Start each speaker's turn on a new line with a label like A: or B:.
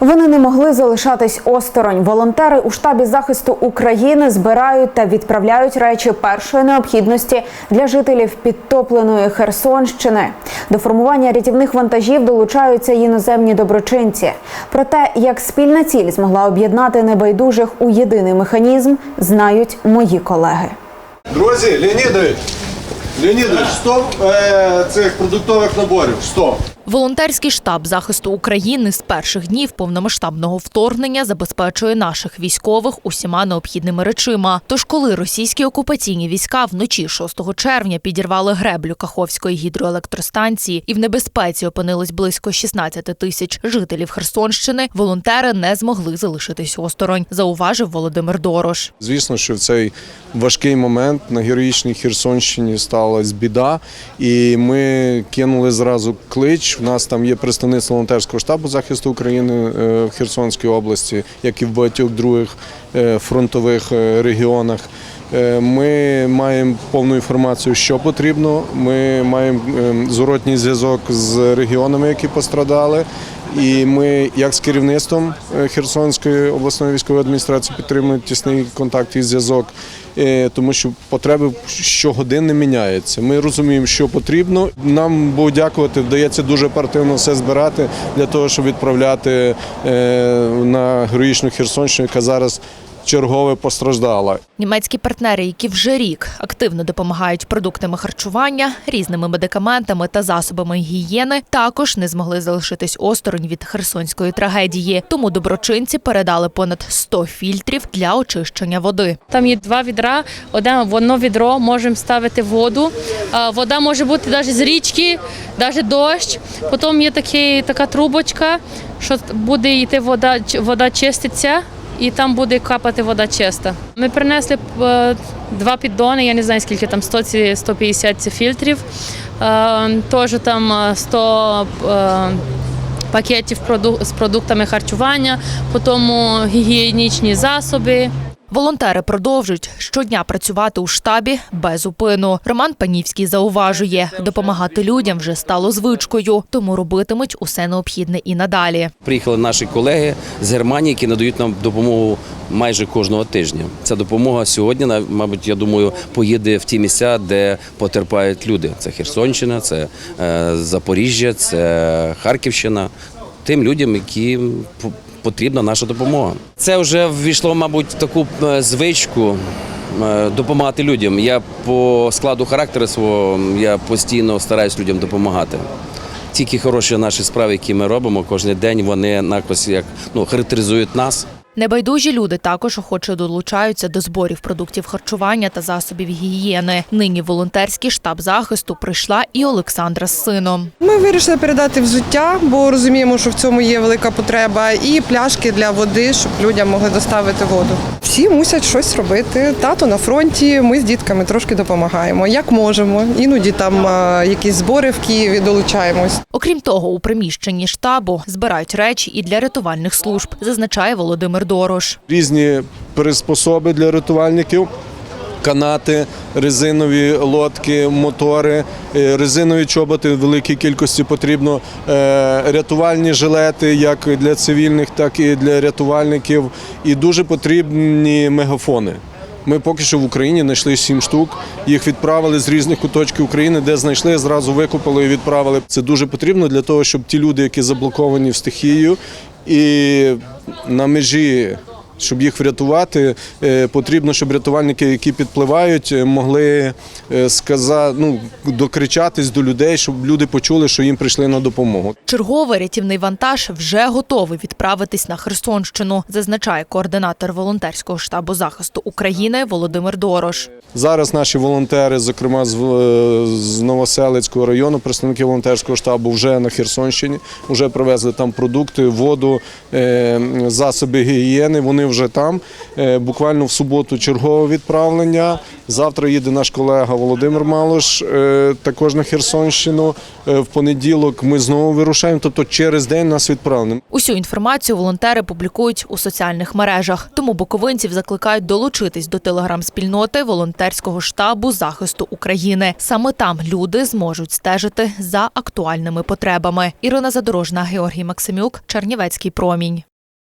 A: Вони не могли залишатись осторонь. Волонтери у штабі захисту України збирають та відправляють речі першої необхідності для жителів підтопленої Херсонщини. До формування рятівних вантажів долучаються іноземні доброчинці. Про те, як спільна ціль змогла об'єднати небайдужих у єдиний механізм, знають мої колеги.
B: Друзі, Леонідович, Леонідович, 100 е, цих продуктових наборів. 100.
C: Волонтерський штаб захисту України з перших днів повномасштабного вторгнення забезпечує наших військових усіма необхідними речима. Тож, коли російські окупаційні війська вночі 6 червня підірвали греблю Каховської гідроелектростанції і в небезпеці опинилось близько 16 тисяч жителів Херсонщини, волонтери не змогли залишитись осторонь, зауважив Володимир Дорош.
B: Звісно, що в цей важкий момент на героїчній Херсонщині сталася біда, і ми кинули зразу клич. У нас там є представництво волонтерського штабу захисту України е, в Херсонській області, як і в багатьох других е, фронтових е, регіонах. Ми маємо повну інформацію, що потрібно. Ми маємо е, зворотній зв'язок з регіонами, які пострадали. І ми, як з керівництвом е, Херсонської обласної військової адміністрації, підтримуємо тісний контакт і зв'язок, е, тому що потреби щогодини міняються. Ми розуміємо, що потрібно. Нам Богу дякувати, вдається дуже оперативно все збирати для того, щоб відправляти е, на героїчну Херсонщину, яка зараз чергове постраждала.
C: Німецькі партнери, які вже рік активно допомагають продуктами харчування, різними медикаментами та засобами гігієни, також не змогли залишитись осторонь від херсонської трагедії. Тому доброчинці передали понад 100 фільтрів для очищення води.
D: Там є два відра, одне в одно відро можемо ставити воду. Вода може бути навіть з річки, навіть дощ. Потім є такі, така трубочка, що буде йти вода, вода чиститься. І там буде капати вода чиста. Ми принесли е, два піддони, я не знаю скільки там 100 ці 150 ці фільтрів. Е, Теж там е, 100 е, пакетів з продуктами харчування, потім гігієнічні засоби.
C: Волонтери продовжують щодня працювати у штабі без упину. Роман Панівський зауважує, допомагати людям вже стало звичкою, тому робитимуть усе необхідне і надалі.
E: Приїхали наші колеги з Германії, які надають нам допомогу майже кожного тижня. Ця допомога сьогодні, мабуть, я думаю, поїде в ті місця, де потерпають люди. Це Херсонщина, це е, Запоріжжя, це Харківщина. Тим людям, п- потрібна наша допомога. Це вже ввійшло, мабуть, в таку е, звичку. е, Допомагати людям. Я по складу характеру свого я постійно стараюсь людям допомагати. Тільки хороші наші справи, які ми робимо кожен день, вони якось як ну характеризують нас.
C: Небайдужі люди також охоче долучаються до зборів продуктів харчування та засобів гігієни. Нині волонтерський штаб захисту прийшла і Олександра з сином.
F: Ми вирішили передати взуття, бо розуміємо, що в цьому є велика потреба, і пляшки для води, щоб людям могли доставити воду. Всі мусять щось робити. Тато на фронті. Ми з дітками трошки допомагаємо, як можемо. Іноді там якісь збори в Києві долучаємось.
C: Окрім того, у приміщенні штабу збирають речі і для рятувальних служб, зазначає Володимир Дорош.
B: Різні приспособи для рятувальників. Канати, резинові лодки, мотори, е, резинові чоботи в великій кількості потрібно, е, рятувальні жилети як для цивільних, так і для рятувальників. І дуже потрібні мегафони. Ми поки що в Україні знайшли сім штук. Їх відправили з різних куточків України, де знайшли, зразу викупили і відправили. Це дуже потрібно для того, щоб ті люди, які заблоковані в стихію і на межі щоб їх врятувати, е, потрібно, щоб рятувальники, які підпливають, е, могли сказати, ну, докричатись до людей, щоб люди почули, що їм прийшли на допомогу.
C: Черговий рятівний вантаж вже готовий відправитись на Херсонщину, зазначає координатор волонтерського штабу захисту України Володимир Дорош.
B: Зараз наші волонтери, зокрема з, з Новоселицького району, представники волонтерського штабу вже на Херсонщині, вже привезли там продукти, воду, е, засоби гігієни. Вони вже там. Е, Буквально в суботу чергове відправлення. Завтра їде наш колега Володимир Малош, е, також на Херсонщину. Е, В понеділок ми знову вирушаємо. Тобто через день нас відправлено.
C: Усю інформацію волонтери публікують у соціальних мережах. Тому буковинців закликають долучитись до телеграм-спільноти волонтерського штабу захисту України. Саме там люди зможуть стежити за актуальними потребами. Ірина Задорожна, Георгій Максимюк, Чернівецький промінь.